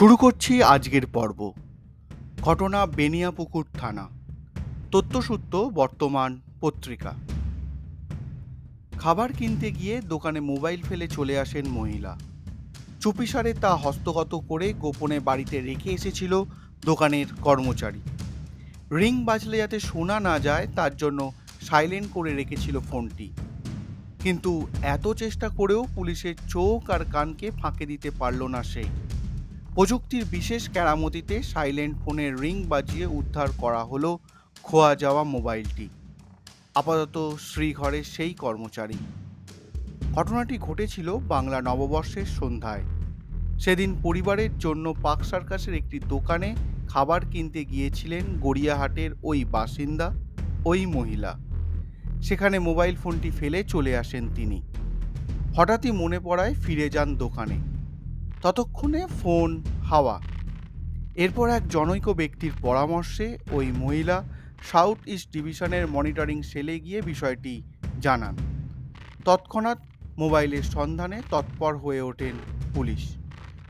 শুরু করছি আজকের পর্ব। ঘটনা বেনিয়াপুকুর থানা। তথ্যসূত্র, বর্তমান পত্রিকা। খাবার কিনতে গিয়ে দোকানে মোবাইল ফেলে চলে আসেন মহিলা। চুপিসারে তা হস্তগত করে গোপনে বাড়িতে রেখে এসেছিল দোকানের কর্মচারী। রিং বাজলে যাতে শোনা না যায়, তার জন্য সাইলেন্ট করে রেখেছিল ফোনটি। কিন্তু এত চেষ্টা করেও পুলিশের চোখ আর কানকে ফাঁকে দিতে পারল না সে। প্রযুক্তির বিশেষ কেরামতিতে সাইলেন্ট ফোনের রিং বাজিয়ে উদ্ধার করা হলো খোয়া যাওয়া মোবাইলটি। আপাতত শ্রীঘরের সেই কর্মচারী। ঘটনাটি ঘটেছিল বাংলা নববর্ষের সন্ধ্যায়। সেদিন পরিবারের জন্য পাক সার্কাসের একটি দোকানে খাবার কিনতে গিয়েছিলেন গড়িয়াহাটের ওই বাসিন্দা, ওই মহিলা। সেখানে মোবাইল ফোনটি ফেলে চলে আসেন তিনি। হঠাৎই মনে পড়ায় ফিরে যান দোকানে। ততক্ষণে ফোন হাওয়া। এরপর এক জনৈক ব্যক্তির পরামর্শে ওই মহিলা সাউথ ইস্ট ডিভিশনের মনিটরিং সেলে গিয়ে বিষয়টি জানান। তৎক্ষণাৎ মোবাইলের সন্ধানে তৎপর হয়ে ওঠেন পুলিশ।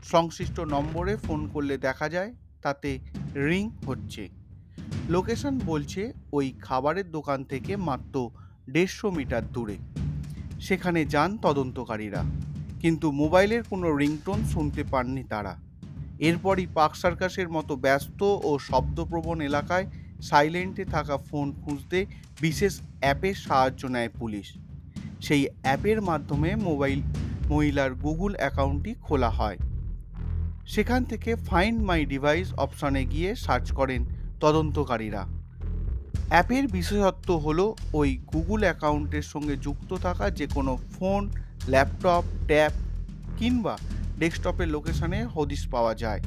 সংশ্লিষ্ট নম্বরে ফোন করলে দেখা যায়, তাতে রিং হচ্ছে। লোকেশন বলছে, ওই খাবারের দোকান থেকে মাত্র দেড়শো মিটার দূরে। সেখানে যান তদন্তকারীরা। কিন্তু মোবাইলের কোনো রিংটোন শুনতে পাননি তারা। এরপরই পাক সার্কাসের মতো ব্যস্ত ও শব্দপ্রবণ এলাকায় সাইলেন্টে থাকা ফোন খুঁজতে বিশেষ অ্যাপের সাহায্য নেয় পুলিশ। সেই অ্যাপের মাধ্যমে মোবাইল মহিলার গুগল অ্যাকাউন্টটি খোলা হয়। সেখান থেকে ফাইন্ড মাই ডিভাইস অপশানে গিয়ে সার্চ করেন তদন্তকারীরা। অ্যাপের বিশেষত্ব হল ওই গুগল অ্যাকাউন্টের সঙ্গে যুক্ত থাকা যে কোনো ফোন, ল্যাপটপ, ট্যাব কিংবা ডেস্কটপের লোকেশনে হদিশ পাওয়া যায়।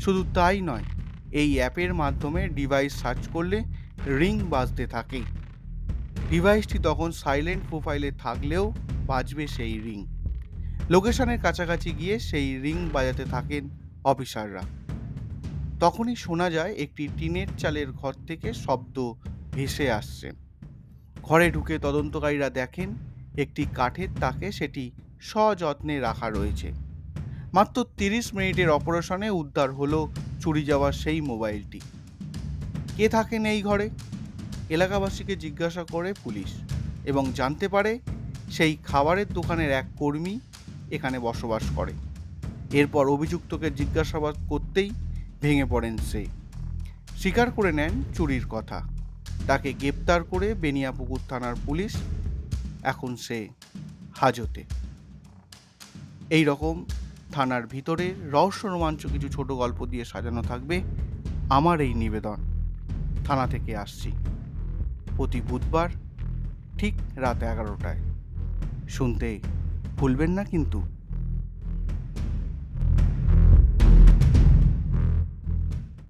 শুধু তাই নয়, এই অ্যাপের মাধ্যমে ডিভাইস সার্চ করলে রিং বাজতে থাকে। ডিভাইসটি তখন সাইলেন্ট প্রোফাইলে থাকলেও বাজবে সেই রিং। লোকেশনের কাছাকাছি গিয়ে সেই রিং বাজাতে থাকেন অফিসাররা। তখনই শোনা যায় একটি টিনের চালের ঘর থেকে শব্দ ভেসে আসছে। ঘরে ঢুকে তদন্তকারীরা দেখেন, একটি কাঠের তাকে সেটি সযত্নে রাখা রয়েছে। মাত্র তিরিশ মিনিটের অপারেশনে উদ্ধার হলো চুরি যাওয়া সেই মোবাইলটি। কে থাকেন এই ঘরে? এলাকাবাসীকে জিজ্ঞাসা করে পুলিশ এবং জানতে পারে সেই খাবারের দোকানের এক কর্মী এখানে বসবাস করে। এরপর অভিযুক্তকে জিজ্ঞাসাবাদ করতেই ভেঙে পড়েন সে। স্বীকার করে নেন চুরির কথা। তাকে গ্রেপ্তার করে বেনিয়াপুকুর থানার পুলিশ এখন সে হাজতে। এই রকম থানার ভিতরে রহস্য রোমাঞ্চ কিছু ছোট গল্প দিয়ে সাজানো থাকবে আমার এই নিবেদন। থানা থেকে আসছি। প্রতি বুধবার ঠিক রাত এগারোটায়। শুনতে ভুলবেন না কিন্তু।